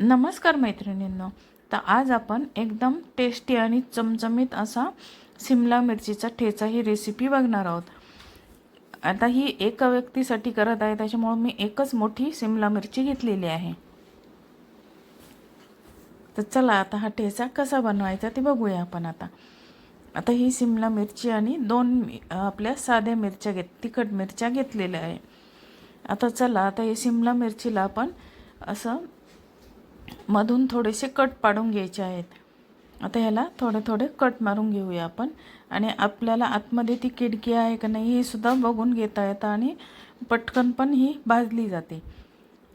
नमस्कार मैत्रिणींनो. तर आज आपण एकदम टेस्टी आणि चमचमीत असा सिमला मिरचीचा ठेचा ही रेसिपी बघणार आहोत. आता ही एका व्यक्तीसाठी करत आहे त्याच्यामुळं मी एकच मोठी सिमला मिरची घेतलेली आहे. तर चला आता हा ठेचा कसा बनवायचा ते बघूया आपण आता. आता ही सिमला मिरची आणि दोन आपल्या साध्या मिरच्या घेत तिखट मिरच्या घेतलेल्या आहे. आता चला आता हे सिमला मिरचीला आपण असं मधून थोडेसे कट पाडून घ्यायचे आहेत. आता ह्याला थोडे थोडे कट मारून घेऊया आपण. आणि आपल्याला आतमध्ये ती किडकी आहे का नाही हे सुद्धा बघून घेता येतं आणि पटकन पण ही भाजली जाते.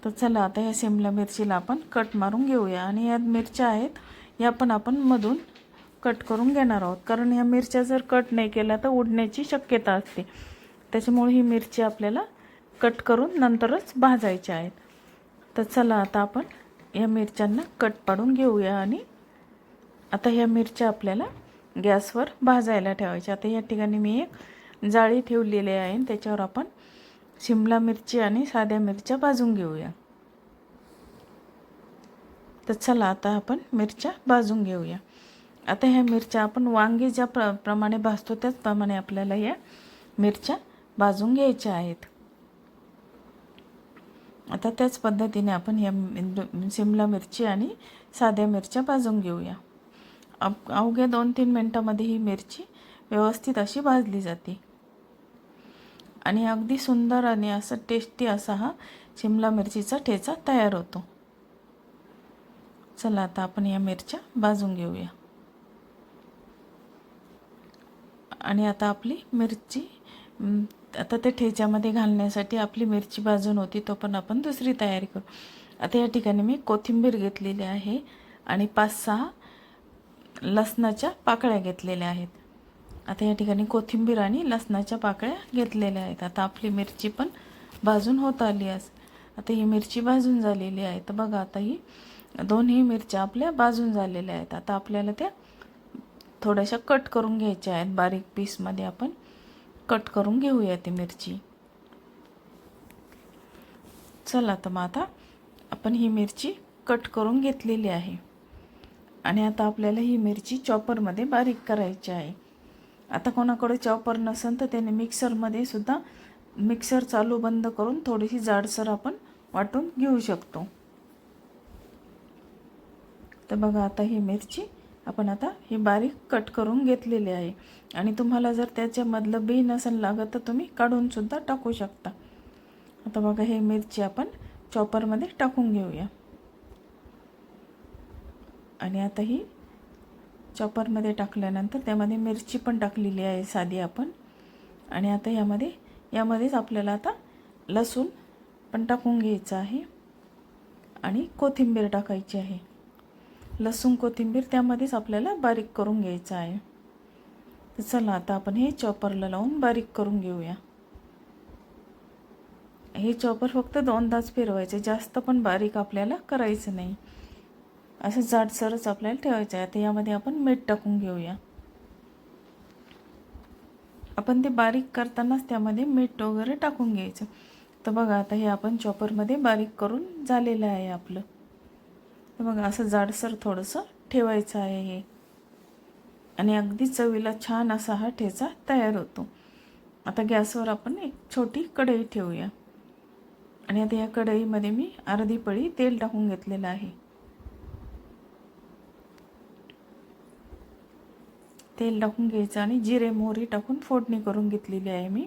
तर चला आता या शिमला मिरचीला आपण कट मारून घेऊया. आणि यात मिरच्या आहेत या पण आपण मधून कट करून घेणार आहोत. कारण ह्या मिरच्या जर कट नाही केल्या तर उडण्याची शक्यता असते. त्याच्यामुळे ही मिरची आपल्याला कट करून नंतरच भाजायच्या आहेत. तर चला आता आपण या मिरच्यांना कट पाडून घेऊया आणि आता ह्या मिरच्या आपल्याला गॅसवर भाजायला ठेवायच्या. आता या ठिकाणी मी एक जाळी ठेवलेली आहे आणि त्याच्यावर आपण शिमला मिरची आणि साध्या मिरच्या भाजून घेऊया. तर चला आता आपण मिरच्या भाजून घेऊया. आता ह्या मिरच्या आपण वांगी ज्या प्र प्रमाणे भाजतो त्याचप्रमाणे आपल्याला या मिरच्या भाजून घ्यायच्या आहेत. आता त्याच पद्धतीने आपण या शिमला मिरची आणि साध्या मिरच्या भाजून घेऊया. अप अवघ्या दोन तीन मिनटामध्ये ही मिरची व्यवस्थित अशी भाजली जाते. आणि अगदी सुंदर आणि असं टेस्टी असा हा शिमला मिरचीचा ठेचा तयार होतो. चला आता आपण या मिरच्या भाजून घेऊया. आणि आता आपली मिरची आता त्या ठेच्यामध्ये घालण्यासाठी आपली मिरची भाजून होती तो पण आपण दुसरी तयारी करू. आता या ठिकाणी मी कोथिंबीर घेतलेली आहे आणि पाच सहा लसणाच्या पाकळ्या घेतलेल्या आहेत. आता या ठिकाणी कोथिंबीर आणि लसणाच्या पाकळ्या घेतलेल्या आहेत. आता आपली मिरची पण भाजून होत आली आज आता ही मिरची भाजून झालेली आहे. तर बघा आता ही दोन्ही मिरच्या आपल्या भाजून झालेल्या आहेत. आता आपल्याला त्या थोड्याशा कट करून घ्यायच्या आहेत. बारीक पीसमध्ये आपण कट करून घेऊया ती मिरची. चला तर मग आता आपण ही मिरची कट करून घेतलेली आहे. आणि आता आपल्याला ही मिरची चॉपरमध्ये बारीक करायची आहे. आता कोणाकडे चॉपर नसेल तर त्याने मिक्सरमध्ये सुद्धा मिक्सर चालू बंद करून थोडीशी जाडसर आपण वाटून घेऊ शकतो. तर बघा आता ही मिरची आपण आता हे बारीक कट करून घेतलेले आहे. आणि तुम्हाला जर त्याच्यामधलं बी नसेल लागत तर तुम्ही काढूनसुद्धा टाकू शकता. आता बघा हे मिरची आपण चॉपरमध्ये टाकून घेऊया. आणि आता ही चॉपरमध्ये टाकल्यानंतर त्यामध्ये मिरची पण टाकलेली आहे साधी आपण. आणि आता यामध्ये यामध्येच आपल्याला आता लसूण पण टाकून घ्यायचं आहे. आणि कोथिंबीर टाकायची आहे. लसूण कोथिंबीर त्यामध्येच आपल्याला बारीक करून घ्यायचं आहे. तर चला आता आपण हे चॉपरला लावून बारीक करून घेऊया. हे चॉपर फक्त दोनदाच फिरवायचे जास्त पण बारीक आपल्याला करायचं नाही. असं जाडसरच आपल्याला ठेवायचं आहे. आता यामध्ये आपण मीठ टाकून घेऊया. आपण ते बारीक करतानाच त्यामध्ये मीठ वगैरे टाकून घ्यायचं. तर बघा आता हे आपण चॉपरमध्ये बारीक करून झालेलं आहे आपलं. तर बघा असं जाडसर थोडंसं ठेवायचं आहे हे. आणि अगदी चवीला छान असा हा ठेचा तयार होतो. आता गॅसवर आपण एक छोटी कढई ठेवूया. आणि आता या कढईमध्ये मी अर्धी पळी तेल टाकून घेतलेलं आहे. तेल टाकून घ्यायचं आणि जिरे मोहरी टाकून फोडणी करून घेतलेली आहे मी.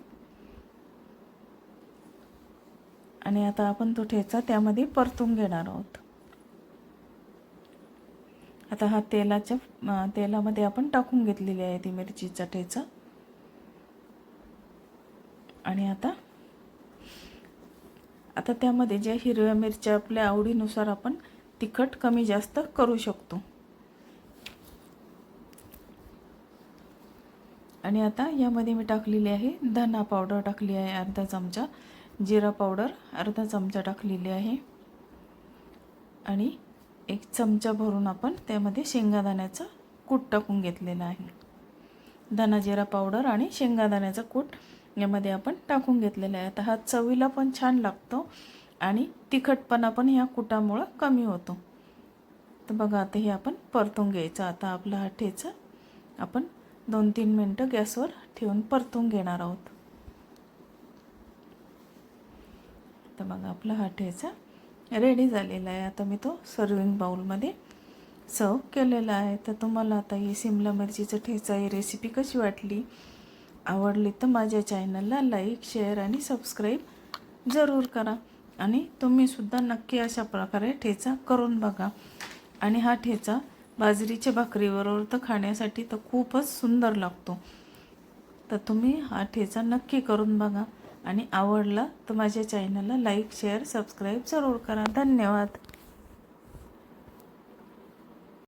आणि आता आपण तो ठेचा त्यामध्ये परतून घेणार आहोत. आता हा तेलाच्या तेलामध्ये आपण टाकून घेतलेली आहे ती मिरचीचा ठेचा. आणि आता आता त्यामध्ये ज्या हिरव्या मिरच्या आपल्या आवडीनुसार आपण तिखट कमी जास्त करू शकतो. आणि आता यामध्ये मी टाकलेली आहे धना पावडर टाकली आहे अर्धा चमचा जिरा पावडर अर्धा चमचा टाकलेली आहे. आणि एक चमचा भरून आपण त्यामध्ये शेंगादाण्याचा कूट टाकून घेतलेला आहे. धना जिरा पावडर आणि शेंगादाण्याचा कूट यामध्ये आपण टाकून घेतलेला आहे. आता हा चवीला पण छान लागतो आणि तिखटपणा पण ह्या कुटामुळं कमी होतो. तर बघा आता हे आपण परतून घ्यायचं. आता आपला हा ठेचा आपण दोन तीन मिनटं गॅसवर ठेवून परतून घेणार आहोत. तर बघा आपला हा ठेचा रेडी झालेला आहे. आता मी तो सर्विंग बाउलमध्ये सर्व केलेला आहे. तर तुम्हाला आता ही सिमला मिरचीचं ठेचा ही रेसिपी कशी वाटली आवडली तर माझ्या चॅनलला लाईक शेअर आणि सबस्क्राईब जरूर करा. आणि तुम्हीसुद्धा नक्की अशा प्रकारे ठेचा करून बघा. आणि हा ठेचा बाजरीच्या भाकरीबरोबर तर खाण्यासाठी तर खूपच सुंदर लागतो. तर तुम्ही हा ठेचा नक्की करून बघा. आणि आवडला तर माझ्या चॅनलला लाईक शेअर सबस्क्राईब जरूर करा. धन्यवाद.